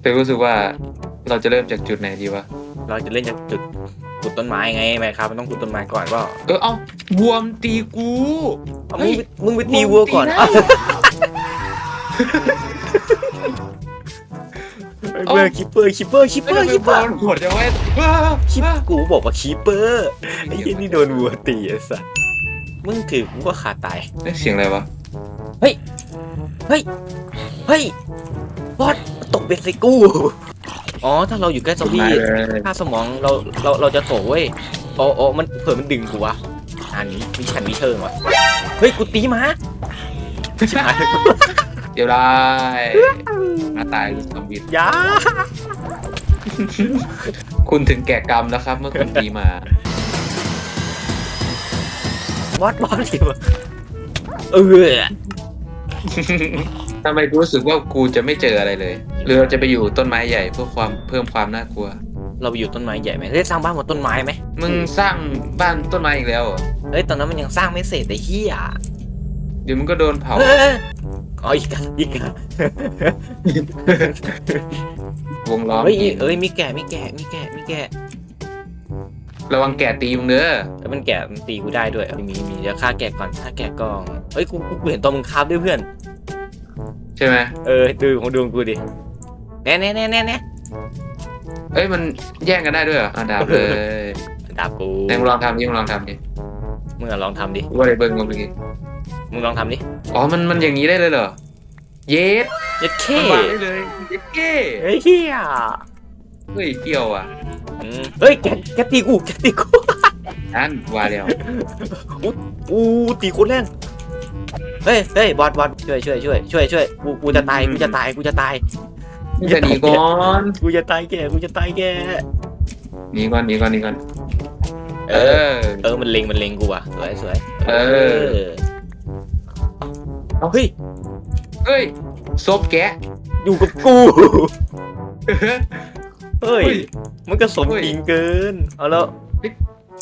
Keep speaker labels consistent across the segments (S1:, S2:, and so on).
S1: แต่รู้สึกว่าเราจะเริ่มจากจุดไหนดีวะ
S2: เราจะเล่นจากจุดขุดต้นไม้ไงไหมครับมันต้องขุดต้นไม้ก่อนเปล่า
S1: เออเอาวัวมนตีกู
S2: เอา
S1: เฮ้
S2: มึง
S1: ย
S2: ไปมึงไปตีวัวก่อน
S1: วัวตีได้
S2: เอ้ยคิปเปอร์คิปเปอร์คิปเปอร์คิปเปอร์
S1: โหดจังเว้ย
S2: คิปกูบอกว่าคีเปอร์ไอ้ยี่นี่โดนวัวตีไอ้สัสมึงถือกูก็ขาดตาย
S1: เอ้ยเสียงอะไรวะ
S2: เฮ้ยเฮ้ย บอสตกเบ็ดใส่กูอ๋อ ถ้าเราอยู่ใกล้ซอมบี้
S1: มาเลย
S2: ค่าสมองเราเราเราจะโถเว้ยอ๋ออ๋อมันเผื่อมันดึงกูวะอันนี้มีฉันมีเชิงวะเฮ้ยกูตีหมาชิบหาย
S1: เดี๋ยวได้มาตายสมบิด
S2: อยา
S1: คุณถึงแก่กรรมแล้วครับ เมื่อคุณตีมา
S2: บอสบอสสิวะเออ
S1: ทำไมกูรู้สึกว่ากูจะไม่เจออะไรเลย หรือเราจะไปอยู่ต้นไม้ใหญ่เพื่อความเพิ่มความน่ากลัว
S2: เราไปอยู่ต้นไม้ใหญ่ไหมได้สร้างบ้านบนต้นไม้ไหม
S1: มึงสร้างบ้านต้นไม้อีกแล้วเหรอ
S2: เอ้ยตอนนั้นมันยังสร้างไม่เสร็จแต่เฮีย
S1: เดี๋ยวมึงก็โดนเผา
S2: เอ้ยอ๋ออีกอะอีกอะ
S1: วงล้อม
S2: เฮ้ยเอ้ยมีแกะมีแกะมีแกะมีแกะ
S1: ระวังแก่ตีมึงเด้อ
S2: แล้วมันแกะมันตีกูได้ด้วยมีมีเดี๋ยวฆ่าแกะก่อนฆ่าแกะก่อนเฮ้ยกูกูเห็นตัวมึงคาบด้วยเพื่อน
S1: ใช่ไหม
S2: เออดูของดูกูดิแน่แน่แน่แน่แน่
S1: เอ้ยมันแย่งกันได้ด้วยเหรออะดาบเลย
S2: ดาบกู
S1: ไหนมึงลองทำดิมึงลองทำดิ
S2: มึงอะลองทำดิ
S1: กูว่าได้เบิ้งมึงเมื่อกี้
S2: มึงลองทำดิ
S1: อ๋อมันมันอย่างนี้ได้เลยเหรอเย็ด
S2: เย็ดเค
S1: มันวางได้เลยเย็ดเก้
S2: เฮ้ยเฮีย
S1: เฮ้ยเปรี้ยวอะ
S2: อืมเฮ้ยแกะแกะตีกูแกะตีกู
S1: นั่นว่าแล้ว
S2: อู้ตีโคนแรง เฮ้ยเฮ้ยบอสบอสช่วยช่วยช่วยช่วยช่วยกูกูจะตายกูจะตายกูจะตาย
S1: มึงจะหนีก่อน
S2: กูจะตายแกกูจะตายแก
S1: หนีก่อนหนีก่อนหนีก่อน
S2: เอ
S1: เอ
S2: อ
S1: อ
S2: เออมันเล็งมันเล็งกูอะสวยสวย
S1: เออ
S2: เอาเฮ้ย
S1: เฮ้ยซบแกะ
S2: อยู่กับกูเฮ้ย
S1: เฮ้ย
S2: มันก็สม
S1: เฮ้ย
S2: จริงเกิน เอาแล้ว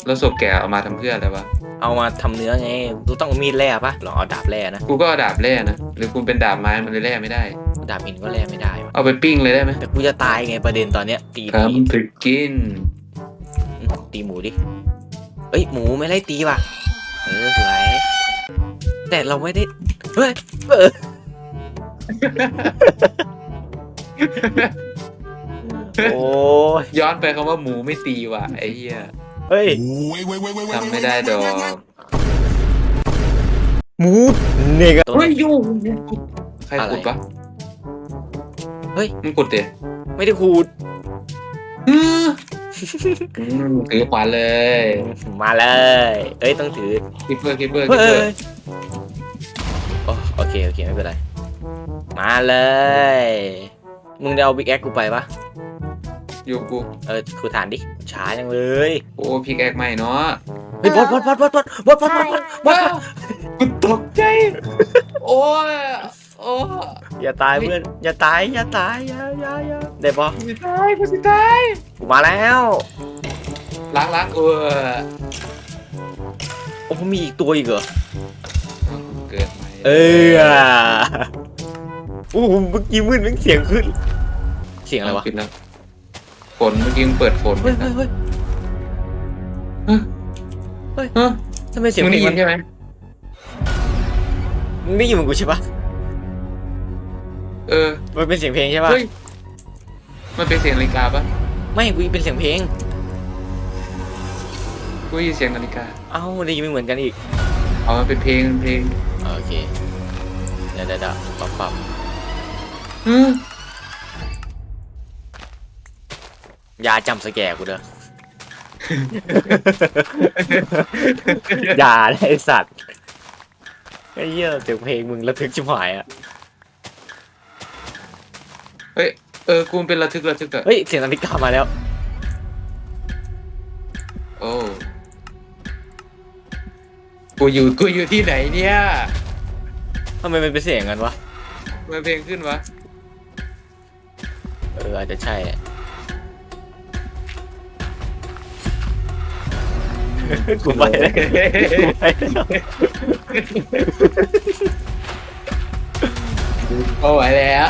S1: แล้วศพแกะเอามาทำเพื่ออะไรวะ
S2: เอามาทำเนื้อไงกูต้องเอามีดแร่ปะหรอเอาดาบแร่นะ
S1: กูก็เอาดาบแร่นะ หรือคุณเป็นดาบไม้มันเลยแร่ไม่ได้
S2: ดาบหินก็แร่ไม่ได้วะ
S1: เอาไปปิ้งเลยได้ไหม
S2: แต่กูจะตายไงประเด็นตอนเนี้ยตี
S1: ครับ
S2: ตี
S1: ถึกกิน
S2: อืมตีหมูดิเอ้ยหมูไม่ไล่ตีว่ะ เออสวยแต่เราไม่ได้เฮ้ยเออโอ้ย
S1: ย้อนไปคำว่าหมูไม่ตีว่ะไอ้เหี้ย
S2: เฮ้ย
S3: Wait, wait, wait, wait, wait.
S1: ทำไม่ได้ดอก
S2: หมูเนก
S1: เฮ้ยยูใคร
S2: อะไร
S1: ขุดปะ
S2: เฮ้ย
S1: มึงขุดเด
S2: ไม่ได้ขูด
S1: อืมถือขวานเลย
S2: มาเลย เอ้ยต้องถือ
S1: คิปเปอร์คิปเปอร์
S2: เฮ้
S1: คิปเปอร์
S2: ยโอ้โอเคโอเคไม่เป็นไร มาเลย มึงได้เอาบิ๊กแอคกูไปปะ
S1: อยู่กู
S2: เออกูฐานดิช้าจังเลย
S1: โอ้พิกแอกใหม่เนาะ
S2: เฮ้ยบอสบอสบอสบอสบอสบอสบอสบอสบอสบอส
S1: กูตกใจโอ้ยโอ้
S2: อย่าตายเพื่อนอย่าตายอย่าตายอย่าอย่าอย่าได้ปะ
S1: กูสิตายกูสิตาย
S2: กูมาแล้ว
S1: ล้างล้างเออ
S2: โอ้มีอีกตัวอีกเหรอ
S1: เกิดใหม่
S2: เออโอ้โหเมื่อกี้มืดมันเสียงขึ้น เสียงอะไรวะ
S1: ปิดแล้ว ฝนเมื่อกี้มึงเปิดฝน
S2: เฮ้ยเฮ้ยเฮ้ย
S1: ฮะ
S2: ทำไมเสียง
S1: มึง
S2: เพล
S1: ได้
S2: ง
S1: ยิ
S2: มันน
S1: ใช่ไหม
S2: มึงได้ยินเหมือนกูใช่ปะ
S1: เออ
S2: มันเป็นเสียงเพลงใช่ปะ
S1: เฮ้ย มันเป็นเสียงนาฬิกาปะ
S2: ไม่กูเป็นเสียงเพลง
S1: กูได้ยินเสียงนาฬิกา
S2: เอ้าได้ยินไม่เหมือนกันอีก
S1: เอามันเป็นเพลงเพลง
S2: โอเค เดี๋ยวเดี๋ยวเดี๋ยวปรับปรับ
S1: อืม
S2: อ ยาจำสแกร์กูเด้อ อย่าเลยไอ้สัตว์ไอ้เหี้ยเสียงเพลงมึงระทึกชิบหายอะ
S1: เฮ้ยเออกูมันเป็นระทึกระทึกอะ
S2: เฮ้ยเสียงนาฬิกามาแล้ว
S1: โอ้กูอยู่กูอยู่ที่ไหนเนี่ย
S2: ทำไมมันเป็นเสียงกันวะ
S1: ทำมันเพลงขึ้นวะ
S2: เอออาจจะใช่แหละ กูไปแล้วกูไปแล้วกู
S1: เอาไหวแล้ว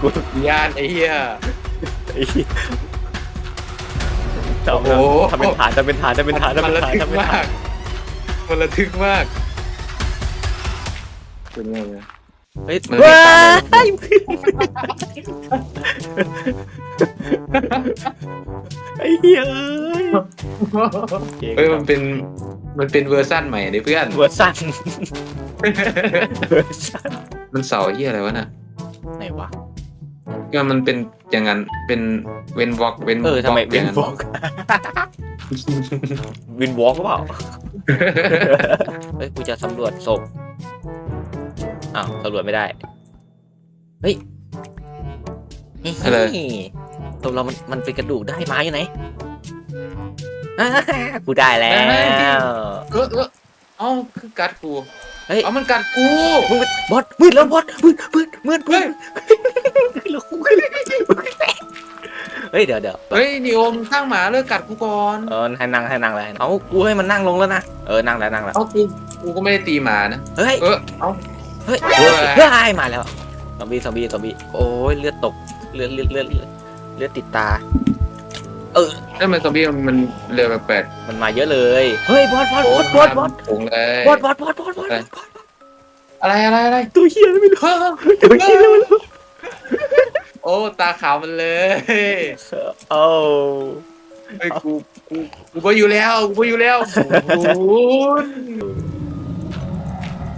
S2: กู
S1: ญาติไอ้เหี้ย
S2: ไอ้เหี้ยทำ
S1: โอ้โห
S2: ทำเป็นฐานทำเป็นฐานทำเป็นฐานทำ
S1: มัน
S2: เป็น
S1: ระ
S2: ฐาน
S1: ทึก
S2: ทำเป็น
S1: มา
S2: ฐาน
S1: กมันระทึกมากเป็นไงเนี่ย
S2: เฮ้ย
S1: มัน
S2: ว้า
S1: ไม่ตาม
S2: ย ไอ้เหี้ยเอ้ย
S1: เฮ้ยมันเป็นมันเป็นเวอร์ชั่นใหม่เลยเพื่อน
S2: เวอร์ซันเวอร์ซัน
S1: มันเสาเหี้ยอะไรวะน่ะ
S2: ไหนวะ
S1: ก็มันเป็นอย่างนั้นเป็นเว้นวอล์กเว้น
S2: เออทำไม
S1: อ
S2: วิ
S1: ย่าง
S2: น
S1: นั้น
S2: วอล์กวินวอล์กหรือเปล่า เฮ้ยกูจะสำรวจศพอ้าวสำรวจไม่ได้ เฮ้ย
S1: อะไร
S2: ศพเรามันมันเป็นกระดูกได้ไม้อยู่ไหนอ่ากูได้แล้
S1: ได้จริง
S2: ว
S1: เออเออเอ้าคือกัดกู
S2: เฮ้ย
S1: เอามันกัดกู
S2: มึงเป็นบอสมืดแล้วบอสมืดมืดมืดมื
S1: เฮ้ย
S2: ดแล้วกูเฮ้ยเดี๋ยวเดี๋ยว
S1: เฮ้ยนิโอมข้างหมาเลิกกัดกูก่อน
S2: เออให้นั่งให้นั่งเลยเอากูให้มันนั่งลงแล้วนะเออนั่งแล้วนั่งแล้ว
S1: เอากูกูก็ไม่ได้ตีหมานะ
S2: เฮ้ย
S1: เออเอา
S2: เฮ้ย
S1: เฮ้
S2: เฮ้
S1: ย
S2: ยมาแล้วซอมบี้ซอมบี้ซอมบี้โอ้ยเลือดตกเลือดเลือดเลือดเลือด เลือดติดตา เออ
S1: แล้วมันซอมบี้มันเร็วแปลก
S2: มันมาเยอะเลย เฮ้ยบอสบอ
S1: ๆ
S2: สบอสบอสบอส
S1: โงเลย
S2: บอสบอสบอสบอสบอส
S1: อะไรอะไรอะไร
S2: ตัวเฮียไม่รู้
S1: เฮ้ย
S2: ตัวเฮียไม่รู้
S1: โอ้ตาขาวมันเลย
S2: โอ้
S1: เฮ้ยกูกูกูไปอยู่แล้วกูไปอยู่แล้วโอ้โห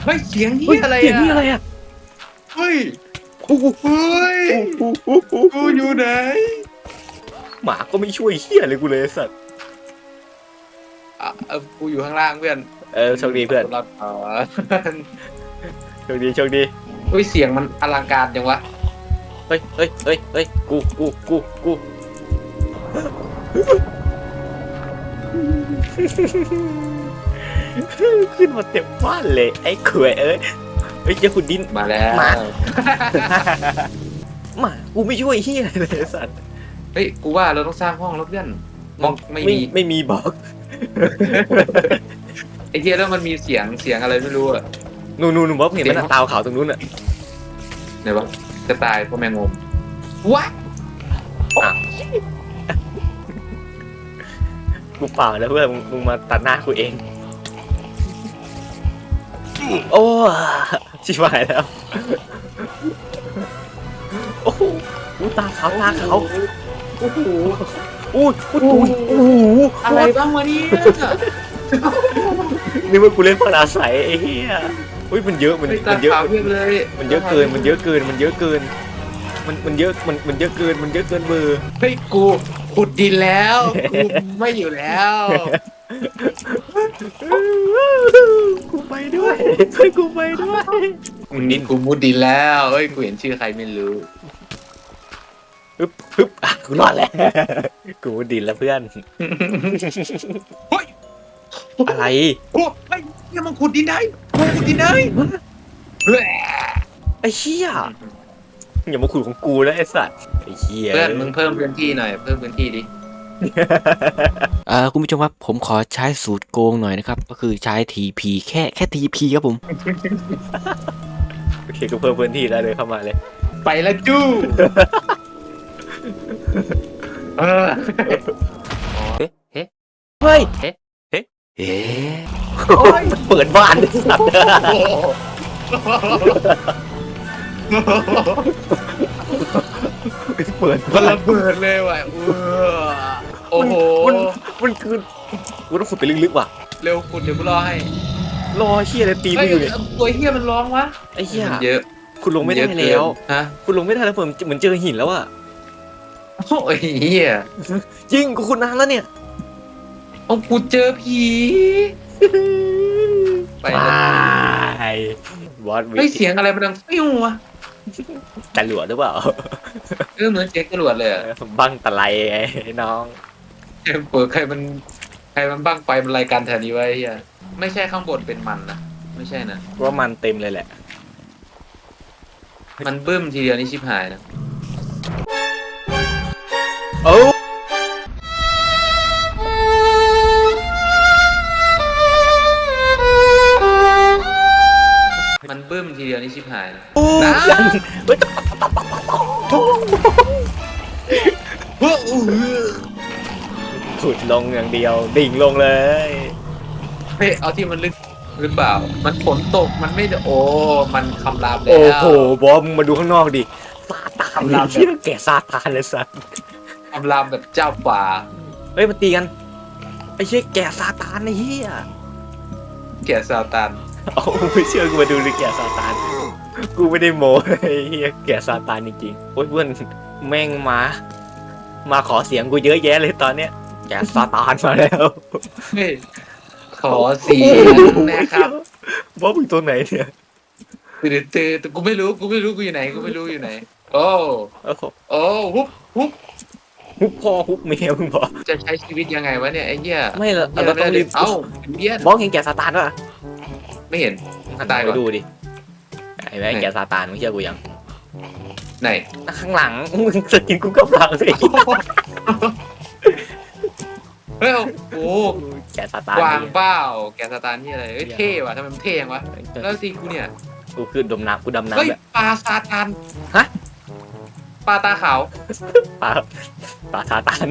S1: เฮ้ยเสียงเฮียอะไร
S2: เสียง
S1: อะ
S2: นี่อะไรอะ
S1: เฮ้ย
S2: โอ้โห
S1: เฮ้ย
S2: โอ้โหโอ้โห
S1: กูอยู่ไหน
S2: หมาก็ไม่ช่วยเฮียเลยกูเลยไอ้สัตว์
S1: อะเออกูอยู่ข้างล่างเพื่อน
S2: เออโชคดีเพื่อน
S1: รับอ๋อ
S2: โชคดีโชคดี
S1: เฮ้ยเสียงมันอลังการจังวะ
S2: เฮ้ยเฮ้ยเฮ้ยเฮ้ยกูกูกูกูขึ้นมาเต็มบ้านเลยไอ้ขวยเอ้ย เฮ้ยเจ้าคุณดิน
S1: มาแล้ว
S2: มา หมากูไม่ช่วยเฮียอะไรเลยไอ้สัตว์
S1: เฮ้ยกูว่าเราต้องสร้างห้องแล้วเพื่อนมองไม่มี
S2: ไม่มีบอก
S1: ไอ้เฮียแล้วมันมีเสียงเสียงอะไรไม่รู้อะ
S2: นู่นนู่นนู่นบอกเห็นมันอะตาวขาวตรงนู้นอะ
S1: ไหนวะจะตายเพราะแมงมุมวะ
S2: กูเปล่าแล้วเพื่อนมึงมึงมาตัดหน้ากูเอง โอ้ ชิบหายแล้ว โอ้โหอู้ตาขาวตาขาว
S1: โอ้โห
S2: อู้อู้ตูนโอ้โห
S1: อะไรบ้างวะเนี่ย
S2: นี่มันกูเล่นพลาใสไอ้เหี้ยอุ้ยมันเยอะมัน
S1: เฮ้ยตา
S2: มันเยอะ
S1: ขาวเพียบเลย
S2: มันเยอะเกินมันเยอะเกินมันเยอะเกิน มันมันเยอะมันมันเยอะเกินมันเยอะเกินเบอร์
S1: เฮ้ยกูขุดดินแล้วกูไม่อยู่แล้ว
S2: กูไปด้วยช่วยกูไปด้วย
S1: มึงดินกูมุดดินแล้วเฮ้ยกูเห็นชื่อใครไม่รู้
S2: ฮึบฮึบอะกูรอดแล้ว กูดินแล้วเพื่อน
S1: เฮ้ย
S2: อะไร
S1: โอ้ไอ้เนี่ยมันขุดดินได้มันขุดดินได้เฮ้ย
S2: ไอ้เชี่ยอย่ามาขุดของกูนะไอ้สัตว์ไอ้เชี่ย
S1: เพื่อนมึงเพิ่มพื้นที่หน่อย เพิ่มพื้นที่ดิ
S2: เอ่อคุณผู้ชมครับผมขอใช้สูตรโกงหน่อยนะครับ ก็คือใช้ TP แค่แค่ TP ครับผม โอเคก็เพิ่มพื้นที่แล้วเลยเข้ามาเลย
S1: ไปแล้วจู้เออ
S2: เฮ้เฮ้เฮ้ยเฮ้เฮ้เฮ้มันเปิดบ้านไอ้สัตว์ เปิด
S1: มัน
S2: บ้าน
S1: ระเบิดเลยว่ะเออโอ้โห
S2: มันมันคือกูต้องขุดไปลึกๆว่ะ
S1: เร็วคุณเดี๋ยวกูรอให้
S2: รอเชี่ยอะไรตี
S1: เฮ้
S2: กู
S1: ย
S2: อยู่เนี่ย
S1: ตัวเฮียมันร้องวะ
S2: ไอ้เหี้ย
S1: มันเยอะ
S2: คุณลงไม่ได้
S1: นเยอะ
S2: แล้ว
S1: เกินฮะ
S2: คุณลงไม่ได้แล้วผมเหมือนเจอหินแล้วอะ
S1: โอ้ยเฮีย
S2: จริงกูคุณนานแล้วเนี่ย
S1: เอากูเจอผีไปแล้ว
S2: วอดวิ
S1: เฮ้ยเสียงอะไรมันดังฟิววะ
S2: ตะหลวดหรือเปล่า
S1: เออเหมือนเสียงจรวดเลยอะ
S2: บังตะไลไงน้อง
S1: เปิดใครมันใครมันบ้างไฟมันรายการแถวนี้ไว้เฮียไม่ใช่ข้างบนเป็นมันนะไม่ใช่นะ
S2: ว่ามันเต็มเลยแหละ
S1: มันบึ้มทีเดียวนี่ชิบหายนะ บึ้มทีเดียวนี่ชิบหายนะ
S2: โอ้
S1: นะ
S2: ยังเฮ้ย
S1: เฮ้ยอู้หู
S2: ขุดลงอย่างเดียวดิ่งลงเลย
S1: เฮ้ยเอาที่มันลึกหรือเปล่า มันฝนตกมันไม่ได้โอ้ มันคำรามแล้ว
S2: โอ้โหบอสมึงมาดูข้างนอกดิซาตาน
S1: ทำลาม
S2: ที่แกะซาตานเลยสัส
S1: คำรามแบบเจ้าป่า
S2: เฮ้ยมาตีกันไอ้เชี่ยแกะซาตานไอ้เหี้ย
S1: แกะซาตาน
S2: เอาไม่เชื่อกูมาดูเลยแกะซาตาน กูไม่ได้โม้ไอ้เหี้ยแกะซาตานจริงๆโอ้ยเพื่อนแม่งมา มาขอเสียงกูเยอะแยะเลยตอนเนี้ยแกะซาตานมาแล้ว
S1: เฮ้ยขอเสียงนะครับ
S2: บอสมึงตัวไหนเนี่ย
S1: ตื่นตื่นกูไม่รู้กูไม่รู้กูอยู่ไหนกูไม่รู้อยู่ไหน โอ้
S2: โอ้โห
S1: โอ้ฮุบฮุบ
S2: ฮุบพ่อฮุบเมียมึงบอก
S1: จะใช้ชีวิตยังไงวะเนี่ยไอ้เหี้ย
S2: ไม่ละ
S1: เหี้ย
S2: เราต้องรีบ
S1: เอ้าเบี้ยน
S2: บอสเห็นแกะซาตานป่ะ
S1: ไม่เห็นตายก่
S2: ไป
S1: อน
S2: ดูดิไอ้แม่งแกะซาตานมึงเชื่อกูยัง
S1: ไหน
S2: ข้างหลังมึงสกินกูกับหลังสิ
S1: เฮ้ยโอ้
S2: แกะซาตาน
S1: วาง
S2: นี่
S1: เป้าแกสตาร์นี่อะไรเฮ้ยเท่ว่ะทำไมมันเท่ยังวะแล้วสิกูเนี่ย
S2: กูคือดมน้ำกูดำ
S1: เฮ้ย
S2: น้ำแบบ
S1: ปลาซาตาน
S2: ฮะ
S1: ปลาตาขาว
S2: ปลาปลาซาตาน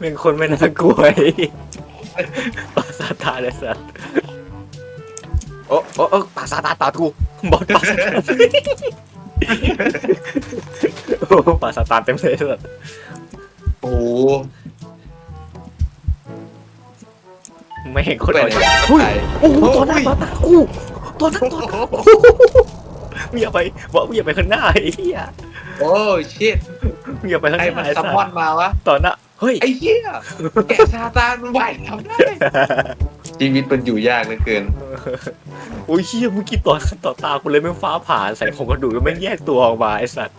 S2: เป็นคนไม่น่ากลัวไอ้ ปลาซาตานเลยสัสโอ้โอ้โอ้ปลาซาตานปลาทูบอสปลาซาตานโอ้ปลาซาตานเต็มเลยสัส
S1: โอ้โห
S2: ไม่เห็นคน
S1: ไป
S2: เอา
S1: ไหน
S2: เฮ้ย
S1: ไป
S2: โอ้โหตัวนั้นตัวตากูตัวนั้นตัวตากูมึงอย่าไปบอกมึงอย่าไปข้างหน้าไอ้เหี้ย
S1: โอ้ชิต
S2: มึงอย่าไปข้างห
S1: ไอ้
S2: น้า
S1: มัน
S2: ไอ้
S1: ซั
S2: สั
S1: ม
S2: ส
S1: มอนมาวะ
S2: ตอนน่ะ เฮ้ย
S1: ไอ้เหี้ยแกซาตานมันไหวทำได้ชีวิตมันอยู่ยากเหลือเกิน
S2: โอ้ยเฮียเมื่อกี้ต่อต่อตากูเลยแม่งฟ้าผ่าใส่ของกระดูกแล้วแม่งแยกตัวออกมาไอ้สัตว์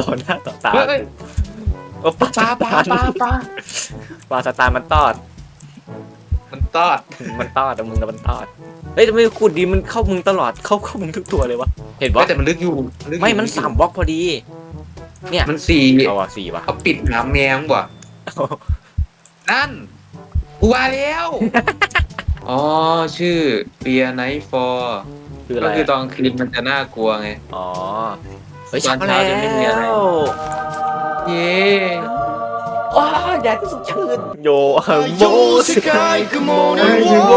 S2: ต่อหน้าต่อตา
S1: เฮ้ย
S2: โอ้ปลา
S1: ปลาปลาปลาปลา
S2: ปลาสตาร์มันตอด
S1: มันตอด
S2: มันตอดแต่มึงแต่มันตอด เฮ้ยทำไมขุดดีมันเข้ามึงตลอดเข้าเข้ามึงทุกตัวเลยวะ เห็นปะ
S1: แต่มันลึกอยู่ลึกอยู่
S2: ไม่มันสามบล็อกพอดี
S1: มันสี่
S2: เอาว่ะสี่ว่ะ
S1: เขาปิดน้ำแมงว่ะ นั่นกูว่าแล้ว อ๋อ ชื่อเปียไนท์ฟอร์
S2: คืออะไร
S1: ก็คือต
S2: อะ
S1: อนคืนมันจะน่ากลัวไง
S2: อ๋อเฮ้ย
S1: ตอน
S2: เช้า
S1: เช้าจะไม่มีอะไร
S2: แล้ว
S1: เย้
S2: ว้าวแดดที่สุดชื่นโยฮัลโหล
S3: 世界雲の
S2: โอ้โห